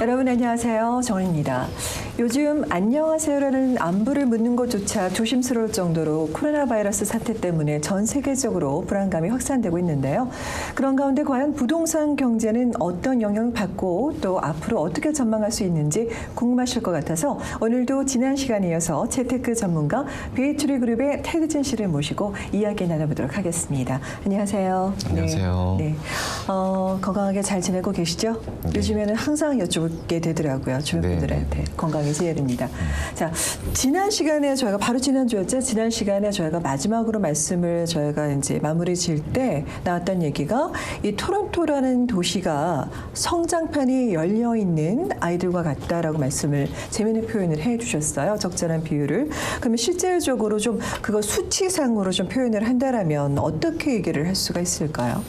여러분 안녕하세요. 정은입니다. 요즘 안녕하세요라는 안부를 묻는 것조차 조심스러울 정도로 코로나 바이러스 사태 때문에 전 세계적으로 불안감이 확산되고 있는데요. 그런 가운데 과연 부동산 경제는 어떤 영향을 받고 또 앞으로 어떻게 전망할 수 있는지 궁금하실 것 같아서 오늘도 지난 시간에 이어서 재테크 전문가 비에이트리 그룹의 테드진 씨를 모시고 이야기 나눠보도록 하겠습니다. 안녕하세요. 안녕하세요. 네. 네. 어, 건강하게 잘 지내고 계시죠? 네. 요즘에는 항상 여쭙게 되더라고요. 주변 네, 분들한테 건강 이 제일입니다. 자, 지난 시간에 저희가 바로 지난 주였죠. 지난 시간에 저희가 마지막으로 말씀을 저희가 이제 마무리 지을 때 나왔던 얘기가 이 토론토라는 도시가 성장판이 열려 있는 아이들과 같다라고 말씀을 재미있는 표현을 해 주셨어요. 적절한 비유를. 그러면 실질적으로 좀 그거 수치상으로 좀 표현을 한다라면 어떻게 얘기를 할 수가 있을까요?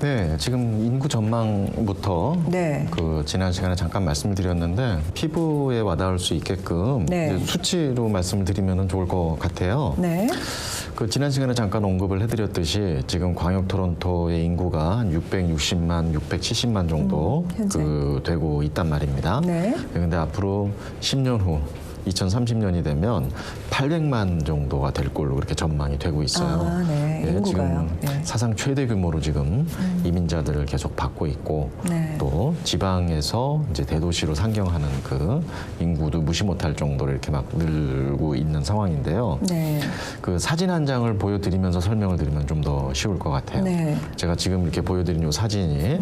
네, 지금 인구 전망부터 네. 그 지난 시간에 잠깐 말씀을 드렸는데 피부에 와닿을 수 있게끔 네. 수치로 말씀을 드리면 좋을 것 같아요. 네. 그 지난 시간에 잠깐 언급을 해드렸듯이 지금 광역 토론토의 인구가 한 660만, 670만 정도 음. 그 되고 있단 말입니다. 네. 그런데 앞으로 10년 후 2030년이 되면 800만 정도가 될 걸로 그렇게 전망이 되고 있어요. 아, 네. 예, 인구가요. 지금 네. 사상 최대 규모로 지금 이민자들을 계속 받고 있고 네. 또 지방에서 이제 대도시로 상경하는 그 인구도 무시 못할 정도로 이렇게 막 늘고 있는 상황인데요. 네. 그 사진 한 장을 보여드리면서 설명을 드리면 좀 더 쉬울 것 같아요. 네. 제가 지금 이렇게 보여드린 이 사진이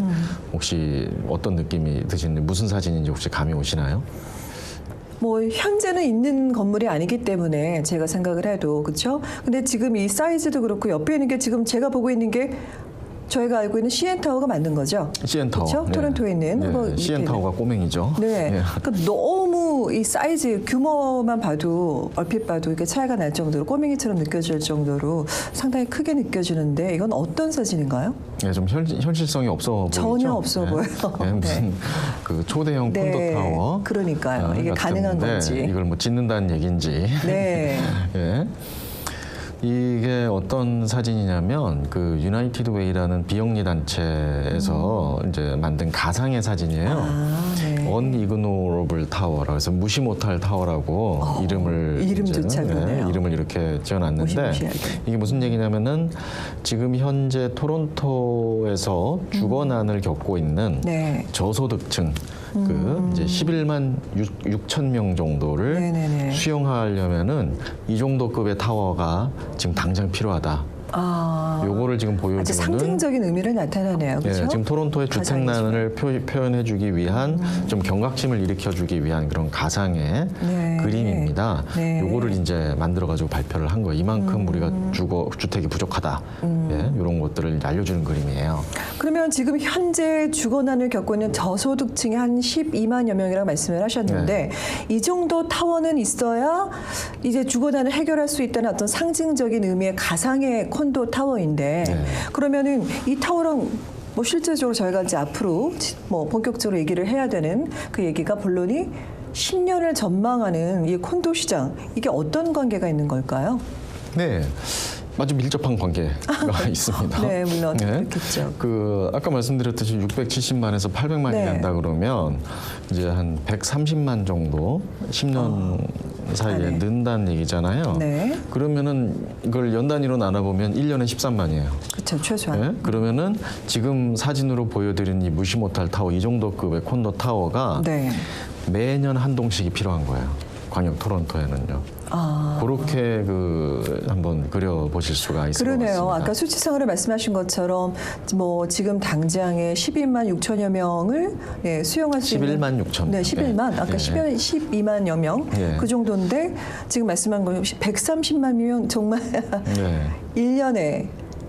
혹시 어떤 느낌이 드시는지 무슨 사진인지 혹시 감이 오시나요? 뭐 현재는 있는 건물이 아니기 때문에 제가 생각을 해도 그렇죠. 근데 지금 이 사이즈도 그렇고 옆에 있는 게 지금 제가 보고 있는 게 저희가 알고 있는 CN 타워가 맞는 거죠. CN 타워. 그렇죠? 토론토에 있는 그 밑에 CN 있는. 타워가 꼬맹이죠. 네. 예. 그러니까 너무 이 사이즈 규모만 봐도 얼핏 봐도 이게 차이가 날 정도로 꼬맹이처럼 느껴질 정도로 상당히 크게 느껴지는데 이건 어떤 사진인가요? 예, 좀 현, 현실성이 없어 보이죠. 전혀 없어 예. 보여요. 예, 무슨 네. 그 초대형 네, 콘도 타워. 그러니까요. 이게 가능한 건지. 이걸 뭐 짓는다는 얘기인지. 네. 예. 이게 어떤 사진이냐면 그 유나이티드 웨이라는 비영리 단체에서 이제 만든 가상의 사진이에요. 음. 아, 네. 언이그노러블 타워라고 해서 무시 못할 타워라고 어, 이름을 이름조차 이제는, 그러네요. 이름을 이렇게 지어놨는데 무시무시하게. 이게 무슨 얘기냐면은 지금 현재 토론토에서 주거난을 겪고 있는 네. 저소득층 그 이제 11만 6, 천명 정도를 음. 네네네. 수용하려면은 이 정도 급의 타워가 지금 당장 필요하다. 아. 요거를 지금 아주 보여주는 상징적인 의미를 나타나네요. 그렇죠? 예, 지금 토론토의 주택난을 표, 표현해주기 위한 음. 좀 경각심을 일으켜주기 위한 그런 가상의 네. 그림입니다. 네. 음. 요거를 이제 만들어가지고 발표를 한 거예요. 이만큼 우리가 주거 주택이 부족하다. 예, 이런 것들을 알려주는 그림이에요. 그러면 지금 현재 주거난을 겪고 있는 저소득층이 한 12만여 명이라고 말씀을 하셨는데 네. 이 정도 타워는 있어야 이제 주거난을 해결할 수 있다는 어떤 상징적인 의미의 가상의 콘도 타워인데 네. 그러면은 이 타워랑 뭐 실제적으로 저희가 이제 앞으로 뭐 본격적으로 얘기를 해야 되는 그 얘기가 본론이 10년을 전망하는 이 콘도 시장 이게 어떤 관계가 있는 걸까요? 네. 아주 밀접한 관계가 있습니다. 네, 물론 그렇겠죠. 그 아까 말씀드렸듯이 670만에서 800만이 네. 된다 그러면 이제 한 130만 정도 10년 사이에 아, 네. 는다는 얘기잖아요. 네. 그러면은 이걸 연 단위로 나눠 보면 1년에 13만이에요. 그렇죠 최소한. 예? 그러면은 지금 사진으로 보여드린 이 무시 못할 타워 이 정도 급의 콘도 타워가 네. 매년 한 동씩이 필요한 거예요. 광역 토론토에는요. 아. 그렇게 그 한번 그려 보실 수가 있을 것 그러네요. 같습니다. 아까 수치상으로 말씀하신 것처럼 뭐 지금 당장에 12만 6천여 명을 예, 수용할 수 있는 11만 6천. 네, 11만. 아까 예. 12만 12만여 명. 예. 그 정도인데 지금 말씀한 거 130만 명 정말 네. 1년에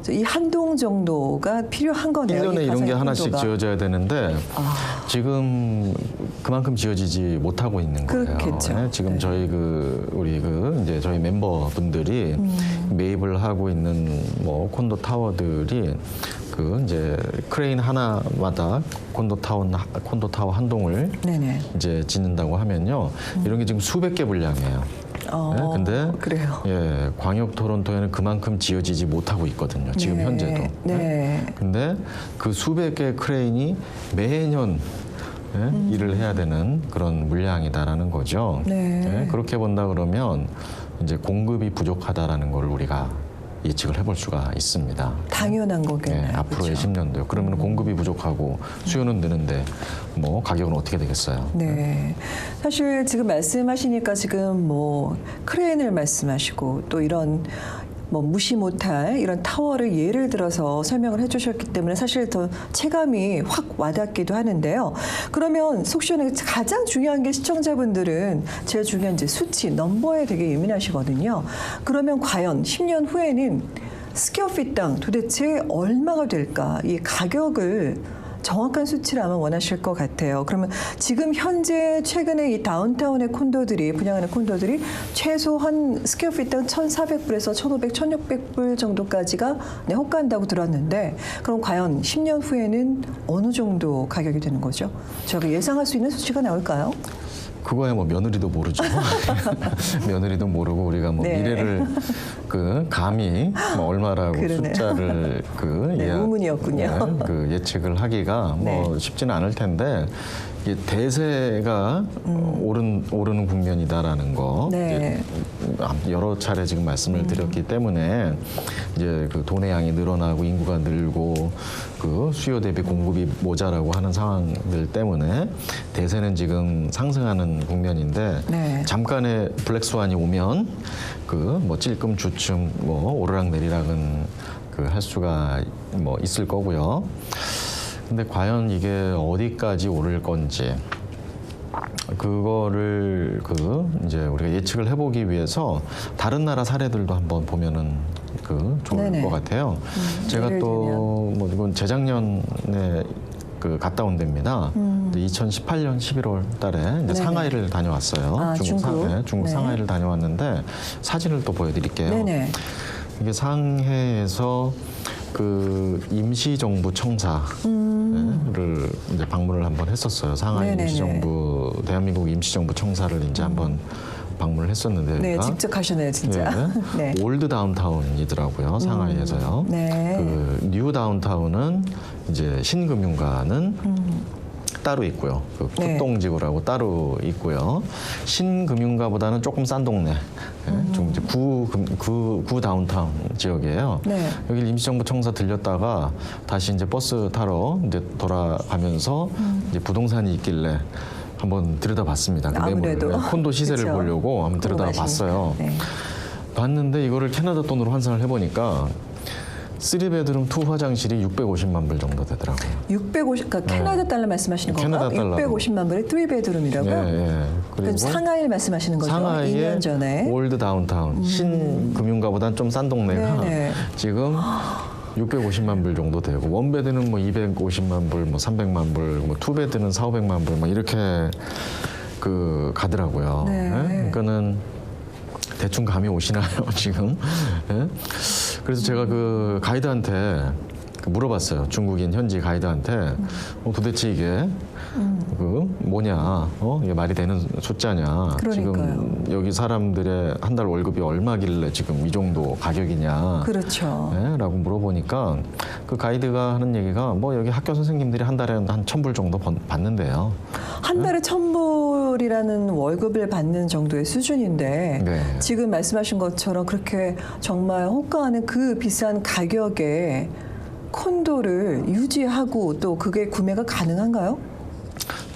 이 한동 정도가 필요한 거네요. 1년에 이 이런 게 하나씩 콘도가. 지어져야 되는데 아. 지금 그만큼 지어지지 못하고 있는 거예요. 그렇겠죠. 네, 지금 네. 저희 그 우리 그 이제 저희 멤버분들이 음. 매입을 하고 있는 뭐 콘도 타워들이 그 이제 크레인 하나마다 콘도 타워 콘도 타워 한 동을 네네. 이제 짓는다고 하면요. 이런 게 지금 수백 개 분량이에요. 어, 네, 근데 그래요. 예, 광역 토론토에는 그만큼 지어지지 못하고 있거든요. 지금 네, 현재도. 네. 근데 그 수백 개의 크레인이 매년 예? 일을 해야 되는 그런 물량이다라는 거죠. 네. 예? 그렇게 본다 그러면 이제 공급이 부족하다라는 걸 우리가 예측을 해볼 수가 있습니다. 당연한 예, 거겠네요. 앞으로의 그렇죠? 10년도요. 그러면 공급이 부족하고 수요는 느는데 뭐 가격은 어떻게 되겠어요? 네. 사실 지금 말씀하시니까 지금 뭐 크레인을 말씀하시고 또 이런 뭐 무시 못할 이런 타워를 예를 들어서 설명을 해주셨기 때문에 사실 더 체감이 확 와닿기도 하는데요. 그러면 속 시원하게 가장 중요한 게 시청자분들은 제일 중요한 이제 수치, 넘버에 되게 예민하시거든요. 그러면 과연 10년 후에는 스퀘어핏당 도대체 얼마가 될까? 이 가격을 정확한 수치를 아마 원하실 것 같아요. 그러면 지금 현재 최근에 이 다운타운의 콘도들이 분양하는 콘도들이 최소 한 스퀘어핏당 1,400불에서 1,500, 1,600불 정도까지가 네, 호가한다고 들었는데 그럼 과연 10년 후에는 어느 정도 가격이 되는 거죠? 저가 예상할 수 있는 수치가 나올까요? 그거야 뭐 며느리도 모르죠. 며느리도 모르고 우리가 뭐 네. 미래를 그 감히 뭐 얼마라고 그러네요. 숫자를 그 네, 의문이었군요. 네, 그 예측을 하기가 뭐 네. 쉽지는 않을 텐데 대세가 어, 오른 오르는 국면이다라는 거 음. 네. 여러 차례 지금 말씀을 드렸기 때문에 이제 그 돈의 양이 늘어나고 인구가 늘고 그 수요 대비 공급이 모자라고 하는 상황들 때문에 대세는 지금 상승하는 국면인데 네. 잠깐의 블랙스완이 오면 그 뭐 찔끔 주춤 뭐 오르락 내리락은 그 할 수가 뭐 있을 거고요. 근데 과연 이게 어디까지 오를 건지 그거를 그 이제 우리가 예측을 해보기 위해서 다른 나라 사례들도 한번 보면은 그 좋을 네네. 것 같아요. 제가 예를 또뭐 이건 재작년에 그 갔다 온 데입니다. 2018년 11월 달에 이제 음. 상하이를 다녀왔어요. 아, 중국? 상, 네, 중국 네. 상하이를 다녀왔는데 사진을 또 보여드릴게요. 네네. 이게 상해에서 그 임시정부 청사를 이제 방문을 한번 했었어요. 상하이 음. 네네네. 임시정부 대한민국 임시정부 청사를 이제 한번 방문을 했었는데 네, 직접 가셨네요, 진짜. 예, 네. 올드 다운타운이더라고요. 상하이에서요. 네. 그뉴 다운타운은 이제 신금융가는 따로 있고요. 그 음. 네. 따로 있고요. 신금융가보다는 조금 싼 동네, 예, 좀 이제 구, 금- 구, 구 다운타운 지역이에요. 네. 여기 임시정부 청사 들렸다가 다시 이제 버스 타러 이제 돌아가면서 이제 부동산이 있길래 한번 들여다봤습니다. 그. 음. 아무래도. 네, 콘도 시세를 그쵸. 보려고 한번 들여다봤어요. 네. 봤는데 이거를 캐나다 돈으로 환산을 해보니까 3베드룸 투 화장실이 650만 불 정도 되더라고요. 650, 그러니까 캐나다 달러 말씀하시는 네. 캐나다 건가요? 달러로. 650만 불의 3베드룸이라고요? 예, 예. 그럼 상하이를 말씀하시는 거죠? 상하이의 2년 전에. 음. 올드 다운타운 신금융가보다는 좀싼 동네가 네네. 지금 650만 불 정도 되고 원베드는 뭐 250만 불, 뭐 300만 불, 뭐 투베드는 4, 500만 불, 뭐 이렇게 그 가더라고요. 네. 예? 그러니까는 대충 감이 오시나요 지금? 예? 그래서 제가 그 가이드한테 그 물어봤어요. 중국인 현지 가이드한테 어, 도대체 이게 그 뭐냐? 어 이게 말이 되는 숫자냐? 지금 그러니까요. 여기 사람들의 한 달 월급이 얼마길래 지금 이 정도 가격이냐? 그렇죠. 네, 라고 물어보니까 그 가이드가 하는 얘기가 뭐 여기 학교 선생님들이 한 달에 한 천 불 정도 번- 받는데요. 한 달에 천불이라는 월급을 받는 정도의 수준인데 네. 지금 말씀하신 것처럼 그렇게 정말 호가하는 그 비싼 가격에 콘도를 유지하고 또 그게 구매가 가능한가요?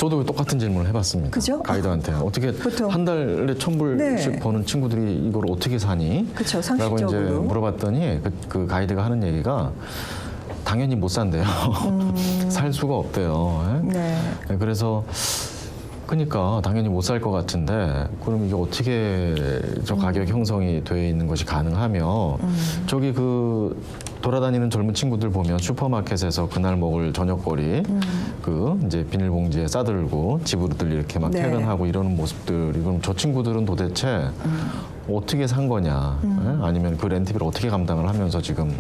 저도 그 똑같은 질문을 해봤습니다. 그죠? 가이드한테 어떻게 보통. 한 달에 천 불씩 네. 버는 친구들이 이걸 어떻게 사니? 그쵸, 라고 이제. 물어봤더니 그, 그 가이드가 하는 얘기가 당연히 못 산대요. 살 수가 없대요. 예? 네. 네, 그래서 그러니까 당연히 못 살 것 같은데 그럼 이게 어떻게 저 가격 형성이 돼 있는 것이 가능하며 저기 그 돌아다니는 젊은 친구들 보면 슈퍼마켓에서 그날 먹을 저녁거리 그 이제 비닐봉지에 싸들고 집으로들 이렇게 막 네. 퇴근하고 이러는 모습들 그럼 저 친구들은 도대체 어떻게 산 거냐 예? 아니면 그 렌트비를 어떻게 감당을 하면서 지금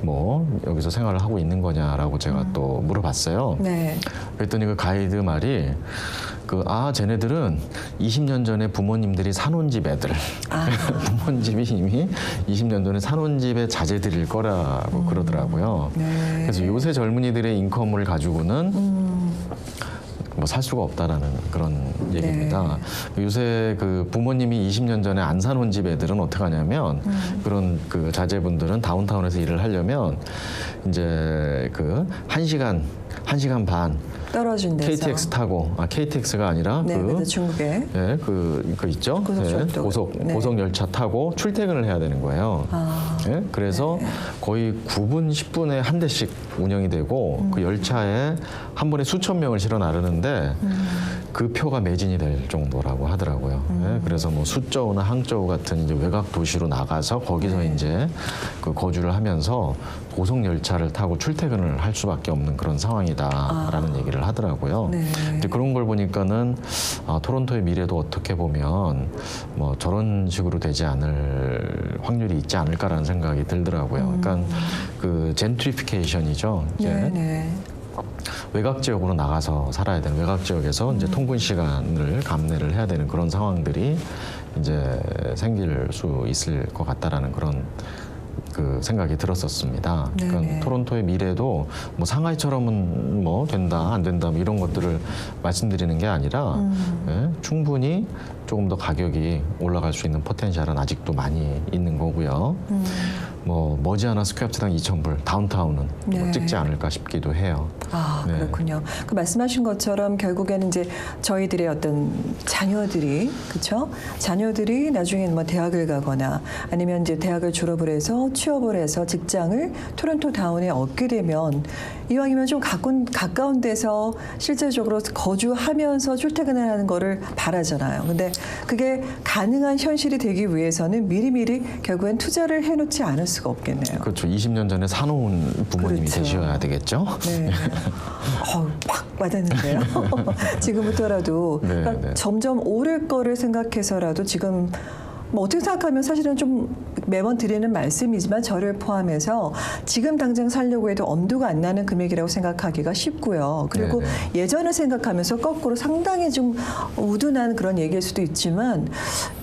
뭐 여기서 생활을 하고 있는 거냐라고 제가 또 물어봤어요. 네. 그랬더니 그 가이드 말이 그 아 쟤네들은 20년 전에 부모님들이 사놓은 집 애들 아. 부모님집이 이미 20년 전에 사놓은 집의 자제들일 거라고 그러더라고요. 네. 그래서 요새 젊은이들의 인컴을 가지고는 뭐살 수가 없다라는 그런 얘기입니다. 네. 요새 그 부모님이 20년 전에 안 사놓은 집 애들은 어떻게 하냐면 음. 그런 그 자제분들은 다운타운에서 일을 하려면 이제 그 한 시간 한 시간 반 떨어진 데서. KTX 타고 아 KTX가 아니라 네, 그그 중국에. 예, 그, 그 있죠. 고속철도. 예, 고속 네. 고속 열차 타고 출퇴근을 해야 되는 거예요. 아, 예, 그래서 거의 9분 10분에 한 대씩 운영이 되고 음. 그 열차에 한 번에 수천 명을 실어 나르는데 음. 그 표가 매진이 될 정도라고 하더라고요. 음. 예, 그래서 뭐 수저우나 항저우 같은 이제 외곽 도시로 나가서 거기서 네. 이제 그 거주를 하면서 고속 열차를 타고 출퇴근을 할 수밖에 없는 그런 상황이다라는 얘기를 하더라고요. 아. 네. 근데 그런 걸 보니까는 아, 토론토의 미래도 어떻게 보면 뭐 저런 식으로 되지 않을 확률이 있지 않을까라는 생각이 들더라고요. 그러니까 그 젠트리피케이션이죠. 이제 네, 네. 외곽 지역으로 나가서 살아야 되는 외곽 지역에서 음. 이제 통근 시간을 감내를 해야 되는 그런 상황들이 이제 생길 수 있을 것 같다라는 그런 그 생각이 들었었습니다. 네네. 그러니까 토론토의 미래도 뭐 상하이처럼은 뭐 된다 안 된다 뭐 이런 것들을 말씀드리는 게 아니라 음. 예, 충분히 조금 더 가격이 올라갈 수 있는 포텐셜은 아직도 많이 있는 거고요. 음. 뭐 머지않아 스퀘어트당 2,000불 다운타운은 뭐 네. 찍지 않을까 싶기도 해요. 아, 네. 그렇군요. 그 말씀하신 것처럼 결국에는 이제 저희들의 어떤 자녀들이 그렇죠? 자녀들이 나중에 뭐 대학을 가거나 아니면 이제 대학을 졸업을 해서 취업을 해서 직장을 토론토 다운에 얻게 되면 이왕이면 좀 가까운, 가까운 데서 실제적으로 거주하면서 출퇴근을 하는 거를 바라잖아요. 근데 그게 가능한 현실이 되기 위해서는 미리미리 결국엔 투자를 해놓지 않을 수가 없겠네요. 그렇죠. 20년 전에 사놓은 부모님이 그렇죠. 되셔야 되겠죠. 네. 어, 팍 와닿는데요. 지금부터라도 네, 그러니까 네. 점점 오를 거를 생각해서라도 지금 뭐 어떻게 생각하면 사실은 좀 매번 드리는 말씀이지만 저를 포함해서 지금 당장 살려고 해도 엄두가 안 나는 금액이라고 생각하기가 쉽고요. 그리고 네, 예전을 생각하면서 거꾸로 상당히 좀 우둔한 그런 얘기일 수도 있지만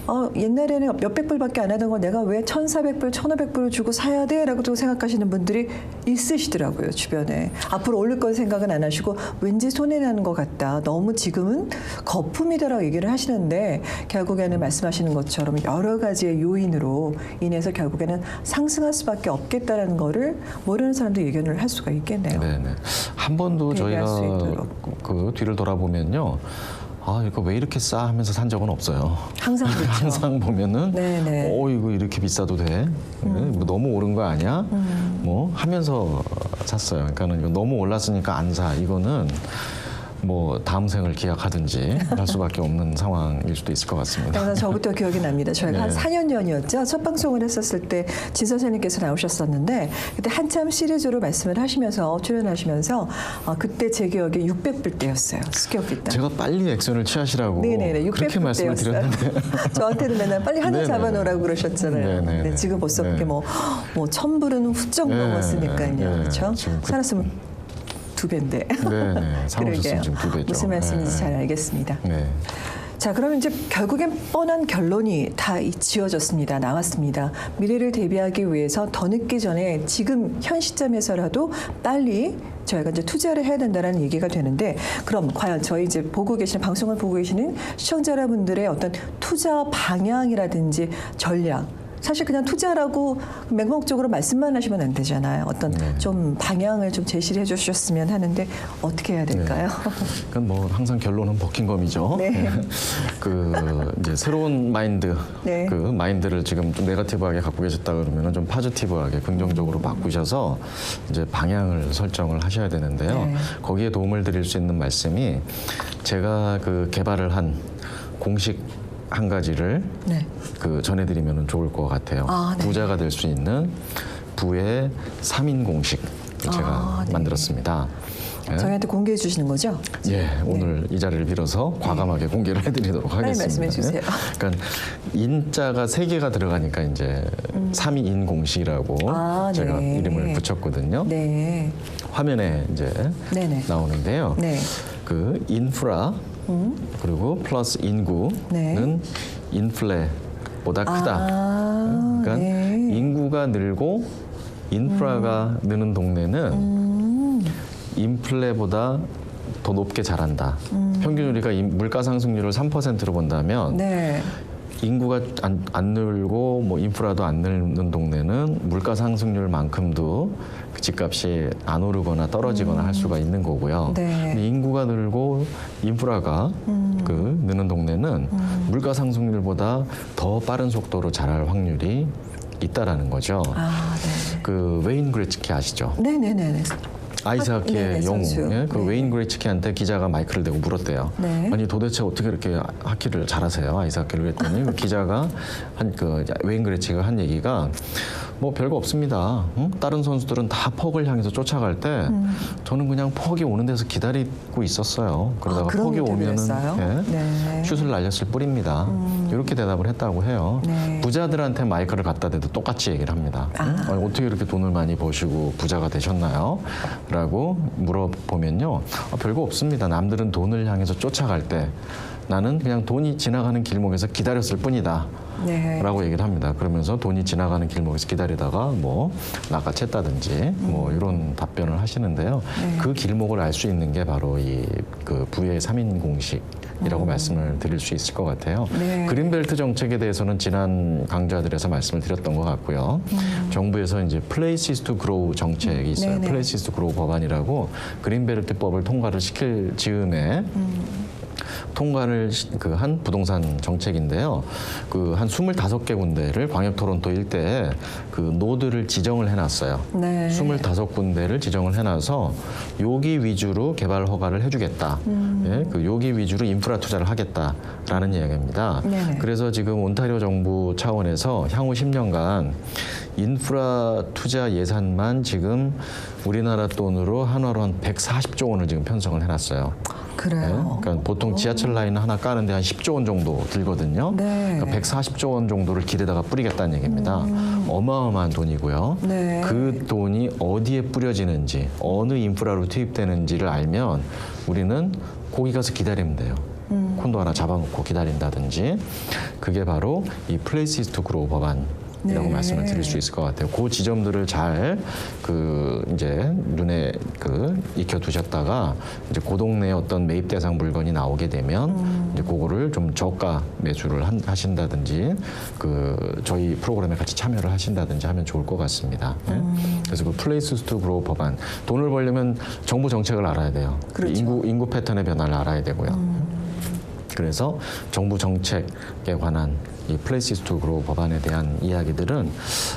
어, 옛날에는 몇백 불밖에 안 하던 걸 내가 왜 천사백 불, 천오백 불을 주고 사야 돼? 라고 또 생각하시는 분들이 있으시더라고요, 주변에. 앞으로 오를 건 생각은 안 하시고 왠지 손해나는 것 같다. 너무 지금은 거품이다라고 얘기를 하시는데 결국에는 말씀하시는 것처럼 여러 가지의 요인으로 인해서 결국에는 상승할 수밖에 없겠다라는 거를 모르는 사람도 예견을 할 수가 있겠네요. 네네. 한 번도 저희가. 그 뒤를 돌아보면요. 아 이거 왜 이렇게 싸 하면서 산 적은 없어요. 항상 그렇죠. 항상 보면은 네네. 어 이거 이렇게 비싸도 돼? 뭐 너무 오른 거 아니야? 음. 뭐 하면서 샀어요. 그러니까는 너무 올랐으니까 안 사. 이거는 뭐 다음 생을 기약하든지 할 수밖에 없는 상황일 수도 있을 것 같습니다. 그래서 저부터 기억이 납니다. 저희가 한 네. 4년 전이었죠. 첫 방송을 했었을 때 진 선생님께서 나오셨었는데 그때 한참 시리즈로 말씀을 하시면서 출연하시면서 어, 그때 제 기억에 600불 대였어요. 스퀘어피트. 제가 빨리 액션을 취하시라고 네네네. 그렇게 600불 말씀을. 드렸는데 저한테는 맨날 빨리 하나. 잡아놓으라고 그러셨잖아요. 네네네. 네, 지금 벌써 그게 네. 뭐, 뭐, 천 불은 훌쩍 네, 넘었으니까요. 네. 그렇죠? 살았으면 두 배인데. 네네. 사오셨으면 지금 두 배죠. 무슨 말씀인지 네, 잘 네. 알겠습니다. 네. 자, 그러면 이제 결국엔 뻔한 결론이 다 이- 지어졌습니다. 나왔습니다. 미래를 대비하기 위해서 더 늦기 전에 지금 현 시점에서라도 빨리 저희가 이제 투자를 해야 된다는 얘기가 되는데 그럼 과연 저희 이제 보고 계시는 방송을 보고 계시는 시청자 여러분들의 어떤 투자 방향이라든지 전략 사실 그냥 투자라고 맹목적으로 말씀만 하시면 안 되잖아요. 어떤 네. 좀 방향을 좀 제시를 해 주셨으면 하는데 어떻게 해야 될까요? 그러니까 뭐 항상 결론은 버킹검이죠. 네. 그 이제 새로운 마인드, 네. 그 마인드를 지금 좀 네거티브하게 갖고 계셨다 그러면은 좀 파지티브하게 긍정적으로 바꾸셔서 이제 방향을 설정을 하셔야 되는데요. 네. 거기에 도움을 드릴 수 있는 말씀이 제가 그 개발을 한 공식 한 가지를 네. 그 전해드리면 좋을 것 같아요. 아, 네. 부자가 될 수 있는 부의 삼인 공식을 제가 아, 네. 만들었습니다. 예. 저희한테 공개해 주시는 거죠? 예, 오늘 이 자리를 빌어서 과감하게 공개를 해드리도록 네. 하겠습니다. 말씀해 주세요. 그러니까 인자가 세 개가 들어가니까 이제 삼위인 공식이라고 음. 아, 제가 네. 이름을 붙였거든요. 네. 화면에 이제 네네. 나오는데요. 네. 그 인프라 그리고 플러스 인구는 네. 인플레보다 크다. 아, 그러니까 네. 인구가 늘고 인프라가 느는 동네는 음. 인플레보다 더 높게 자란다. 평균 우리가 이 물가 상승률을 3%로 본다면 네. 인구가 안, 안 늘고 뭐 인프라도 안 늘는 동네는 물가 상승률만큼도 그 집값이 안 오르거나 떨어지거나 할 수가 있는 거고요. 네. 인구가 늘고 인프라가 그 느는 동네는 물가 상승률보다 더 빠른 속도로 자랄 확률이 있다라는 거죠. 아, 네. 그 웨인 그레츠키 아시죠? 네네네. 아이스하키의 네, 네, 영웅. 예? 그 네. 웨인 그레츠키한테 기자가 마이크를 대고 물었대요. 네. 아니 도대체 어떻게 이렇게 하키를 잘하세요, 아이스하키를 했더니 그 기자가 한 그 웨인 그레츠가 한 얘기가 뭐 별거 없습니다. 응? 다른 선수들은 다 퍽을 향해서 쫓아갈 때 음. 저는 그냥 퍽이 오는 데서 기다리고 있었어요. 그러다가 아, 퍽이 오면은? 예, 네. 슛을 날렸을 뿐입니다. 이렇게 대답을 했다고 해요. 네. 부자들한테 마이크를 갖다 대도 똑같이 얘기를 합니다. 응? 아. 아니, 어떻게 이렇게 돈을 많이 버시고 부자가 되셨나요? 라고 물어보면요. 아, 별거 없습니다. 남들은 돈을 향해서 쫓아갈 때 나는 그냥 돈이 지나가는 길목에서 기다렸을 뿐이다. 네. 라고 얘기를 합니다. 그러면서 돈이 지나가는 길목에서 기다리다가 뭐 낚아챘다든지 뭐 이런 답변을 하시는데요. 네. 그 길목을 알 수 있는 게 바로 이 그 부의 삼인 공식 이라고 말씀을 드릴 수 있을 것 같아요. 네. 그린벨트 정책에 대해서는 지난 강좌들에서 말씀을 드렸던 것 같고요. 정부에서 이제 Places to Grow 정책이 있어요. Places to Grow 법안이라고 그린벨트법을 통과를 시킬 즈음에 통과를 그 한 부동산 정책인데요. 그 한 25개 군데를 광역 토론토 일대에 그 노드를 지정을 해놨어요. 네. 25군데를 지정을 해놔서 요기 위주로 개발 허가를 해주겠다. 음. 예, 그 요기 위주로 인프라 투자를 하겠다라는 이야기입니다. 네네. 그래서 지금 온타리오 정부 차원에서 향후 10년간 인프라 투자 예산만 지금 우리나라 돈으로 한화로 한 140조 원을 지금 편성을 해놨어요. 예, 그래요. 그러니까 보통 지하철 라인 하나 까는데 한 10조 원 정도 들거든요. 네. 그러니까 140조 원 정도를 길에다가 뿌리겠다는 얘기입니다. 어마어마한 돈이고요. 음. 네. 그 돈이 어디에 뿌려지는지, 어느 인프라로 투입되는지를 알면 우리는 거기 가서 기다리면 돼요. 음. 콘도 하나 잡아놓고 기다린다든지 그게 바로 이 Places to Grow 법안. 이라고 네. 말씀을 드릴 수 있을 것 같아요. 그 지점들을 잘 그 이제 눈에 그 익혀 두셨다가 이제 그 동네에 어떤 매입 대상 물건이 나오게 되면 음. 이제 그거를 좀 저가 매수를 한- 하신다든지 그 저희 프로그램에 같이 참여를 하신다든지 하면 좋을 것 같습니다. 예? 음. 그래서 그 플레이스 투 그로우 법안 돈을 벌려면 정부 정책을 알아야 돼요. 그렇죠. 인구 인구 패턴의 변화를 알아야 되고요. 그래서 정부 정책에 관한 이 플레이시스 투 그로우 법안에 대한 이야기들은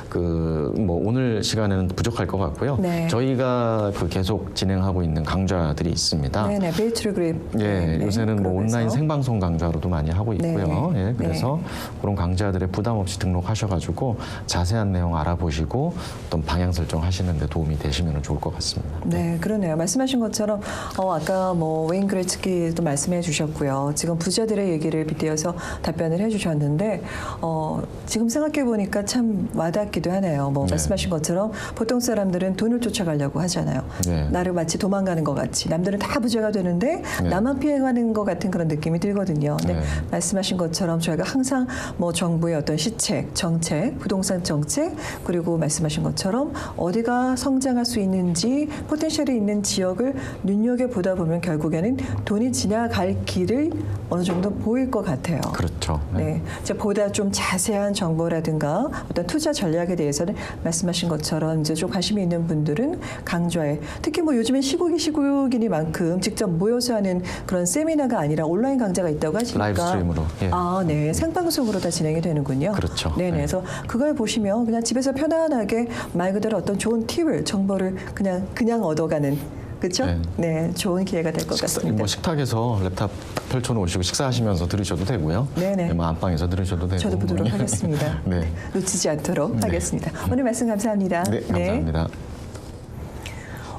그 뭐 오늘 시간에는 부족할 것 같고요. 네. 저희가 그 계속 진행하고 있는 강좌들이 있습니다. 네네. 베이트리 그립. 예, 네, 요새는 뭐. 온라인 생방송 강좌로도 많이 하고 있고요. 네. 예, 그래서 그런 강좌들에 부담 없이 등록하셔가지고 자세한 내용 알아보시고 어떤 방향 설정하시는데 도움이 되시면 좋을 것 같습니다. 네, 그러네요. 말씀하신 것처럼 어, 아까 뭐 웨인 그레츠키도 말씀해 주셨고요. 지금 부자들의 얘기를 빗대어서 답변을 해 주셨는데 어, 지금 생각해 보니까 참 와닿기도 하네요. 뭐 네. 말씀하신 것처럼 보통 사람들은 돈을 쫓아가려고 하잖아요. 네. 나를 마치 도망가는 것 같이 남들은 다 부자가 되는데 네. 나만 피해가는 것 같은 그런 느낌이 들거든요. 근데 네. 말씀하신 것처럼 저희가 항상 뭐 정부의 어떤 시책, 정책, 부동산 정책 그리고 말씀하신 것처럼 어디가 성장할 수 있는지 포텐셜이 있는 지역을 눈여겨 보다 보면 결국에는 돈이 지나갈 길을 어느 정도 보일 것 같아요. 그렇죠. 네, 이제 보다 좀 자세한 정보라든가 어떤 투자 전략에 대해서는 말씀하신 것처럼 이제 좀 관심이 있는 분들은 강좌에 특히 뭐 요즘엔 시국이 시국이니만큼 직접 모여서 하는 그런 세미나가 아니라 온라인 강좌가 있다고 하시니까 라이브 스트림으로, 예. 아, 네, 생방송으로 다 진행이 되는군요. 그렇죠. 네, 네. 네. 그래서 그걸 보시면 그냥 집에서 편안하게 말 그대로 어떤 좋은 팁을 정보를 그냥 그냥 얻어가는 그렇죠? 네. 네, 좋은 기회가 될 것 같습니다. 뭐 식탁에서 랩탑 펼쳐놓으시고 식사하시면서 들으셔도 되고요. 네네. 뭐 안방에서 들으셔도 되고. 저도 보도록 하겠습니다. 네. 놓치지 않도록 네. 하겠습니다. 오늘 말씀 감사합니다. 네, 감사합니다.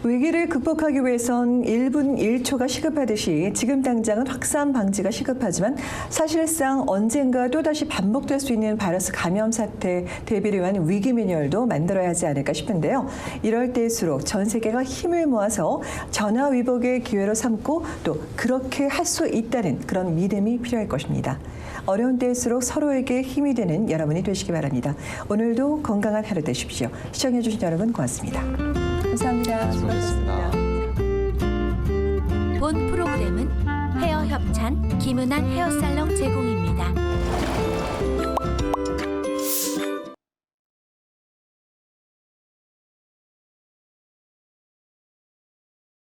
위기를 극복하기 위해선 1분 1초가 시급하듯이 지금 당장은 확산 방지가 시급하지만 사실상 언젠가 또다시 반복될 수 있는 바이러스 감염 사태 대비를 위한 위기 매뉴얼도 만들어야 하지 않을까 싶은데요. 이럴 때일수록 전 세계가 힘을 모아서 전화 위복의 기회로 삼고 또 그렇게 할 수 있다는 그런 믿음이 필요할 것입니다. 어려운 때일수록 서로에게 힘이 되는 여러분이 되시기 바랍니다. 오늘도 건강한 하루 되십시오. 시청해주신 여러분 고맙습니다. 감사합니다. 수고하셨습니다. 본 프로그램은 헤어 협찬 김은한 헤어살롱 제공입니다.